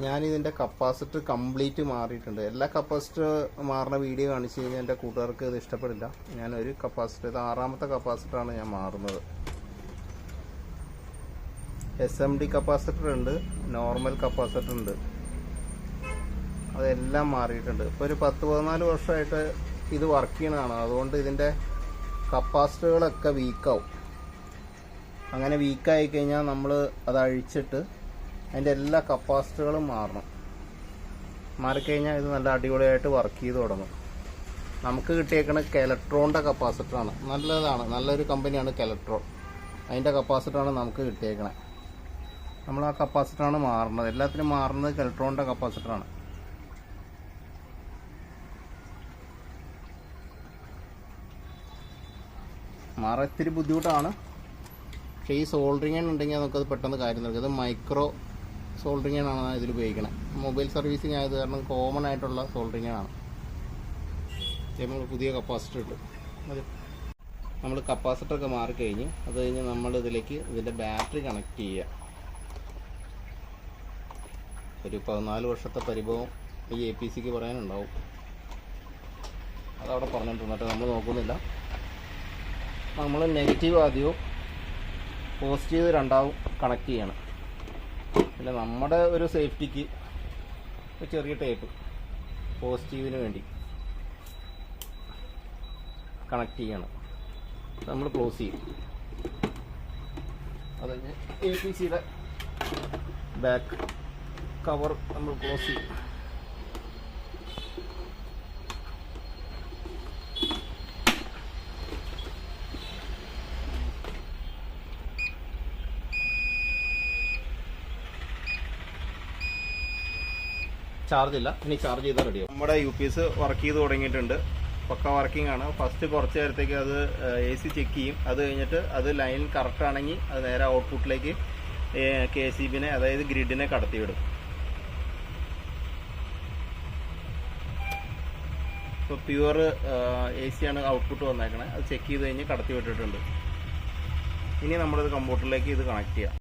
ഞാനിതിന്റെ capacitor complete മാറിയിട്ടുണ്ട്. എല്ലാ capacitor മാറുന്ന വീഡിയോ കാണിച്ചു കഴിഞ്ഞാൽ എന്റെ കൂട്ടുകാർക്ക് ഇത് ഇഷ്ടപ്പെടില്ല. ഞാൻ ഒരു കപ്പാസിറ്റർ ഇത് ആറാമത്തെ കപ്പാസിറ്ററാണ് ഞാൻ മാറുന്നത്. എസ് എം ഡി കപ്പാസിറ്റർ ഉണ്ട് നോർമൽ കപ്പാസിറ്റർ ഉണ്ട്. അതെല്ലാം മാറിയിട്ടുണ്ട്. ഇപ്പോൾ ഒരു പത്ത് പതിനാല് വർഷമായിട്ട് ഇത് വർക്ക് ചെയ്യണതാണ്. അതുകൊണ്ട് ഇതിന്റെ കപ്പാസിറ്ററുകളൊക്കെ വീക്കാവും അങ്ങനെ വീക്കായി കഴിഞ്ഞാൽ നമ്മൾ അത് അഴിച്ചിട്ട് അതിന്റെ എല്ലാ കപ്പാസിറ്ററുകളും മാറണം. മാറിക്കഴിഞ്ഞാൽ ഇത് നല്ല അടിപൊളിയായിട്ട് വർക്ക് ചെയ്ത് തുടങ്ങും. നമുക്ക് കിട്ടിയേക്കണ കെലക്ട്രോണിന്റെ കപ്പാസിറ്ററാണ് നല്ലതാണ്. നല്ലൊരു കമ്പനിയാണ് കെലക്ട്രോൺ അതിന്റെ കപ്പാസിറ്ററാണ് നമുക്ക് കിട്ടിയേക്കണേ നമ്മൾ ആ കപ്പാസിറ്ററാണ് മാറുന്നത് എല്ലാത്തിനും മാറുന്നത് കെലക്ട്രോണിന്റെ കപ്പാസിറ്ററാണ് മാറാൻ ഇത്തിരി ബുദ്ധിമുട്ടാണ്. പക്ഷേ ഈ സോൾഡറിങ് നമുക്കത് പെട്ടെന്ന് കാര്യം നടക്കും. ഇത് മൈക്രോ സോൾഡറിങ് ആണ് ഇതിൽ ഉപയോഗിക്കുന്നത് മൊബൈൽ സർവീസിങ് ആയത് കാരണം കോമൺ ആയിട്ടുള്ള സോൾഡറിങ് ആണ്. നമ്മൾ പുതിയ കപ്പാസിറ്റർ ഇട്ടു. അത് നമ്മൾ കപ്പാസിറ്റർ ഒക്കെ മാറിക്കഴിഞ്ഞ് അത് കഴിഞ്ഞ് നമ്മൾ ഇതിലേക്ക് ഇതിന്റെ ബാറ്ററി കണക്ട് ചെയ്യുക. ഒരു പതിനാല് വർഷത്തെ പരിഭവം ഈ എ പി സിക്ക് പറയാനുണ്ടാവും. അതവിടെ പറഞ്ഞിട്ടുണ്ട്. നമ്മൾ നോക്കുന്നില്ല. നമ്മൾ നെഗറ്റീവ് ആദ്യവും പോസിറ്റീവ് രണ്ടാവും കണക്ട് ചെയ്യണം. പിന്നെ നമ്മുടെ ഒരു സേഫ്റ്റിക്ക് ചെറിയ ടേപ്പ് പോസിറ്റീവിന് വേണ്ടി കണക്ട് ചെയ്യണം. നമ്മൾ ക്ലോസ് ചെയ്യും. അത് എ പി സിയുടെ ബാക്ക് കവർ നമ്മൾ ക്ലോസ് ചെയ്യും. ചാർജ് ഇല്ല. ഇനി ചാർജ് ചെയ്താൽ റെഡിയാവും നമ്മുടെ യു പി എസ് വർക്ക് ചെയ്ത് തുടങ്ങിയിട്ടുണ്ട്. പക്ക വർക്കിംഗ് ആണ്. ഫസ്റ്റ് കുറച്ച് നേരത്തേക്ക് അത് എ സി ചെക്ക് ചെയ്യും. അത് കഴിഞ്ഞിട്ട് അത് ലൈൻ കറക്റ്റ് ആണെങ്കിൽ അത് നേരെ ഔട്ട്പുട്ടിലേക്ക് കെ സി ബിനെ അതായത് ഗ്രിഡിനെ കടത്തിവിടും ഇപ്പോൾ പ്യുവർ എ സി ആണ് ഔട്ട്പുട്ട് വന്നേക്കണേ. അത് ചെക്ക് ചെയ്ത് കഴിഞ്ഞ് കടത്തി വിട്ടിട്ടുണ്ട്. ഇനി നമ്മളത് കമ്പ്യൂട്ടറിലേക്ക് ഇത് കണക്ട് ചെയ്യാം.